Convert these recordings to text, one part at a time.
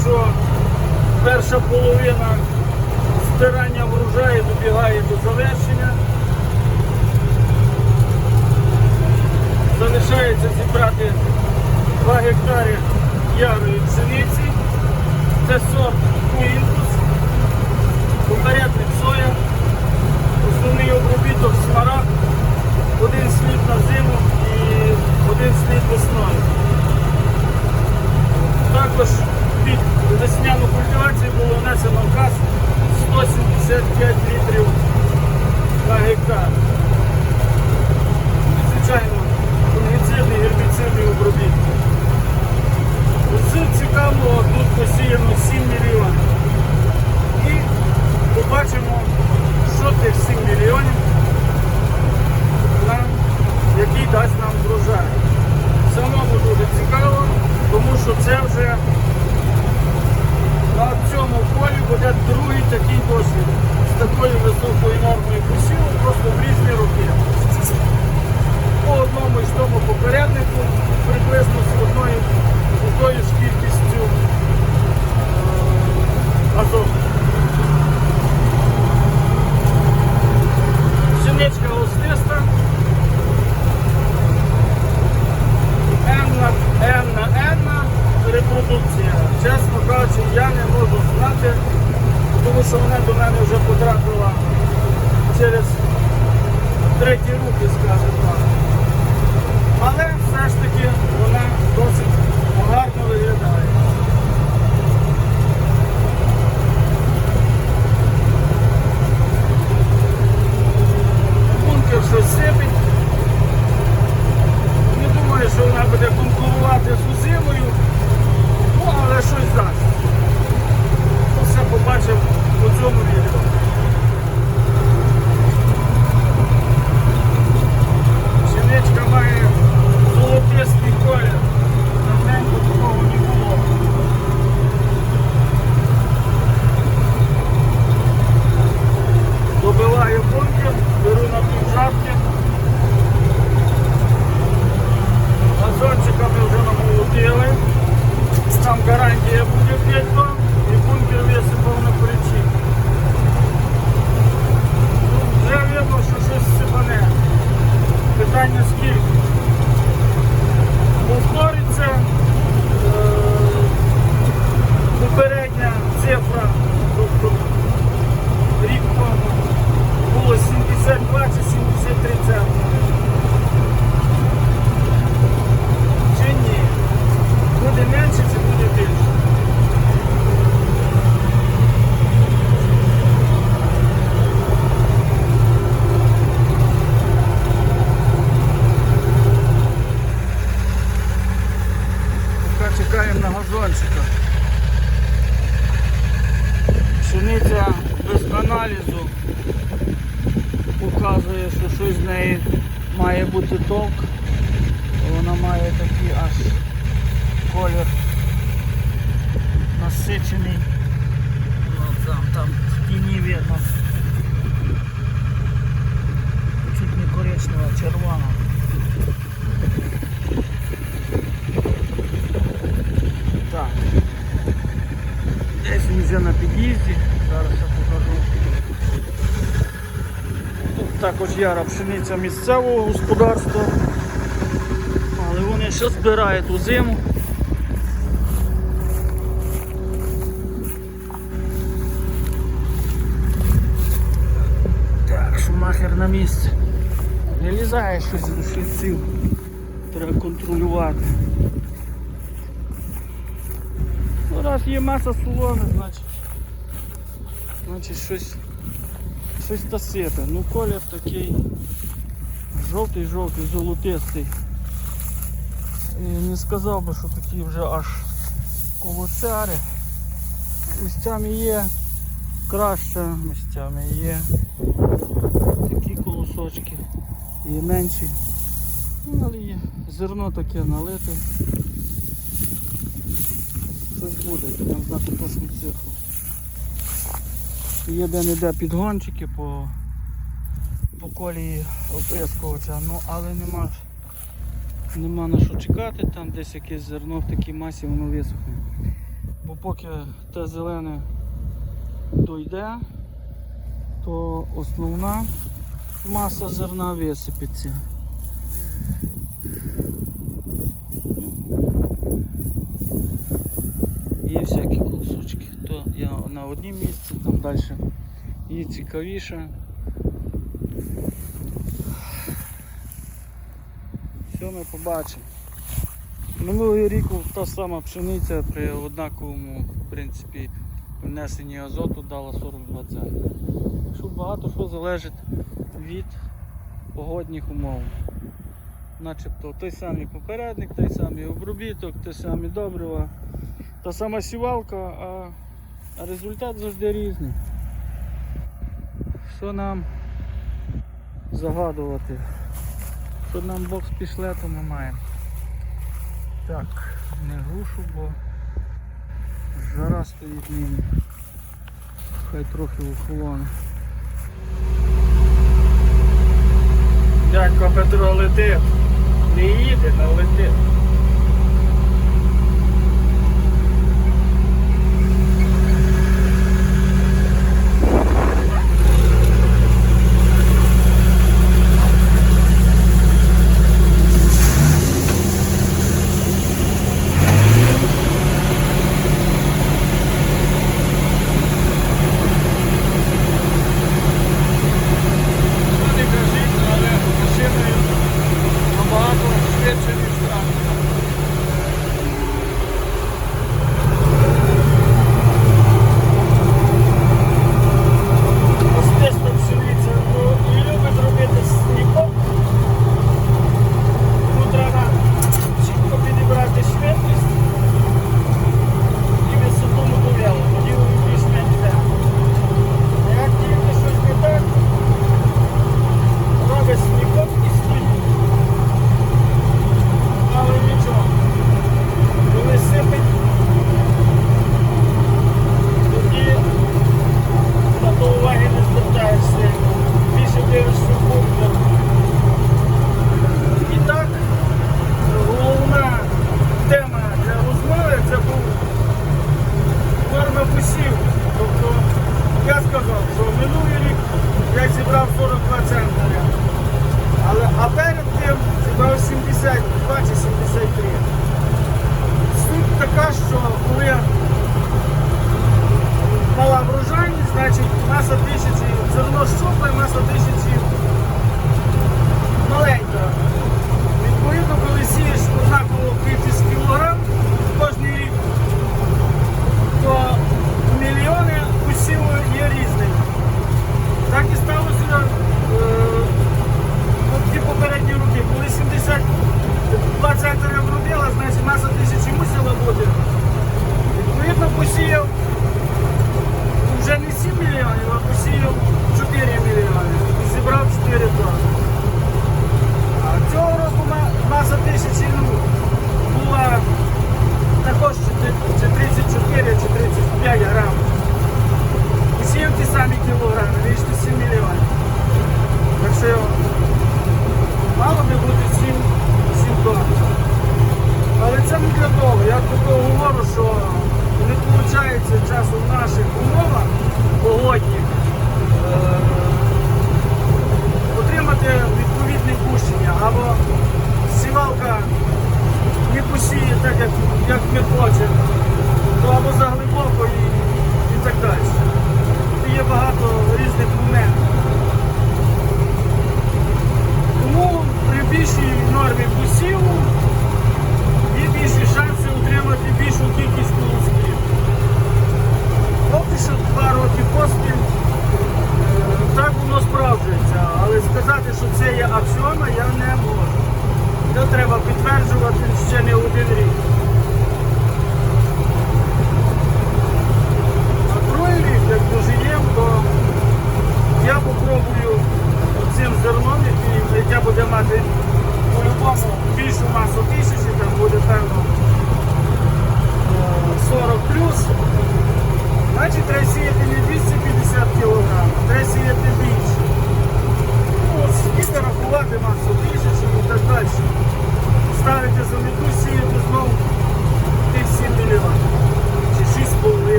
що перша половина збирання врожаю добігає до завершення. Залишається зібрати 2 гектари ярої пшениці. Це сорт Куінтус, попередник такий аж колір насичений. Ну, там, там в тіні видно. Чуть не коричнева, червона. Так. Десь вже на під'їзді. Зараз я покажу. Тут також яра пшениця місцевого господарства. Вони ще збирають у зиму. Так, шумахер на місці. Не лізає щось до шліців. Треба контролювати. Ну, раз є маса соломи, значить, значить щось, щось та сипе. Ну колір такий жовтий-жовтий, золотистий. Не сказав би, що такі вже аж колосяри. Місцями є краще, місцями є такі колосочки, є менші. Ну, але є зерно таке налите. Щось буде, будемо знати точну цифру. Є де-не-де підгончики по, по колії оприскувача, ну але нема, нема на що чекати, там десь якесь зерно в такій масі, воно висохне. Бо поки те зелене дойде, то основна маса зерна висипеться. Є всякі кусочки, то я на одній місці, там далі її цікавіше. Що ми побачимо? Минулий рік та сама пшениця при однаковому в принципі, внесенні азоту дала 42 цента. Що багато що залежить від погодних умов. Начебто той самий попередник, той самий обробіток, той самий добрива, та сама сівалка, а результат завжди різний. Що нам загадувати? Що нам бокс пішле, то ми. Так, не грушу, бо жара стоїть мені. Хай трохи ухолоне. Дядько Петро летить. Не їде, але летить.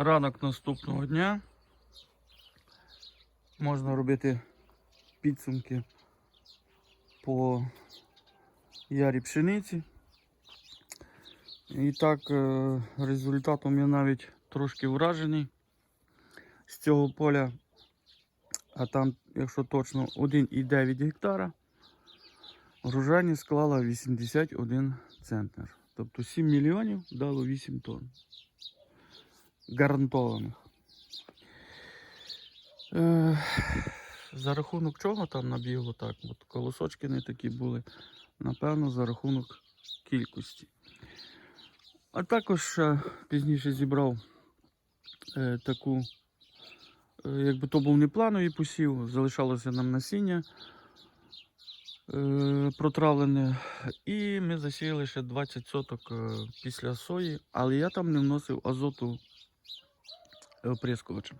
Ранок наступного дня. Можна робити підсумки по ярі пшениці. І так, е, результатом я навіть трошки вражений з цього поля. А там, якщо точно, 1,9 гектара. Врожайність склала 81 центнер. Тобто 7 мільйонів дало 8 тонн. Гарантованих. Е, за рахунок чого там набігло так? От колосочки не такі були. Напевно, за рахунок кількості. А також е, пізніше зібрав е, таку, е, якби то був не плановий посів, залишалося нам насіння протравлене. І ми засіяли ще 20 соток після сої, але я там не вносив азоту оприскувачем.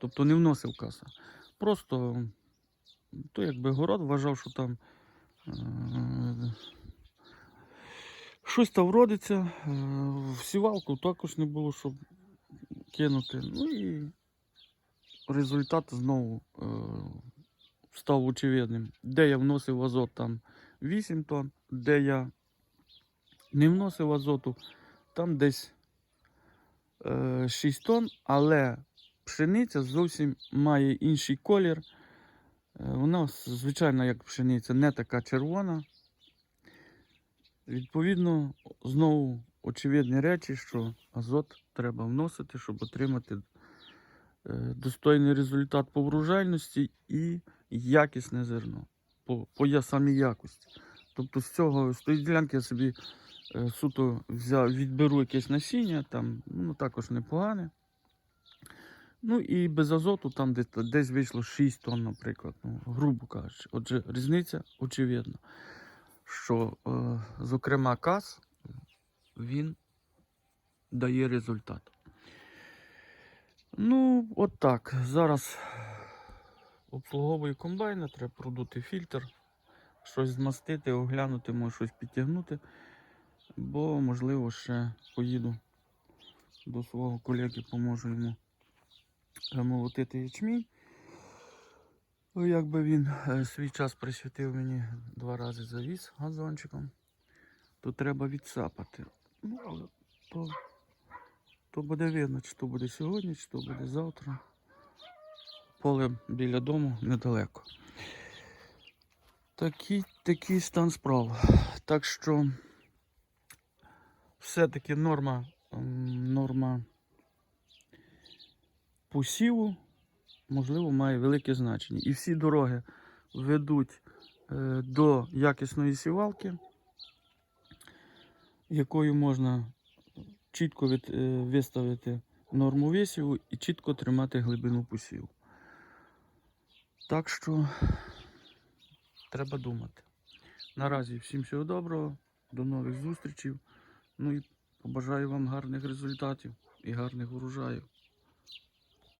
Тобто не вносив каса. Просто то якби город вважав, що там е, щось там вродиться. Е, в також не було, щоб кинути. Ну і результат знову е, став очевидним. Де я вносив азот там 8 тонн, де я не вносив азоту, там десь е, 6 тонн, але пшениця зовсім має інший колір. Е, Вона, звичайно, як пшениця, не така червона. Відповідно, знову очевидні речі, що азот треба вносити, щоб отримати е, достойний результат по врожайності і якісне зерно. По, по самій якості. Тобто з цього з тої ділянки я собі е, суто взяв, відберу якесь насіння, там ну, також непогане. Ну і без азоту там десь, десь вийшло 6 тонн, наприклад, ну, грубо кажучи. Отже, різниця очевидна, що, е, зокрема, каз він дає результат. Ну, от так. Зараз обслуговую комбайна, треба продути фільтр, щось змастити, оглянути, може щось підтягнути. Бо, можливо, ще поїду до свого колеги, поможу йому молотити ячмінь. Ну, Якби він е, свій час присвятив мені два рази завіз газончиком, то треба відсапати. Ну, але то, то буде видно, чи то буде сьогодні, чи то буде завтра. Поле біля дому недалеко. Такий, такий стан справ. Так що все-таки норма, норма посіву, можливо, має велике значення. І всі дороги ведуть е, до якісної сівалки, якою можна чітко від, е, виставити норму висіву і чітко тримати глибину посіву. Так що треба думати. Наразі всім всього доброго, до нових зустрічей. Ну і побажаю вам гарних результатів і гарних урожаїв.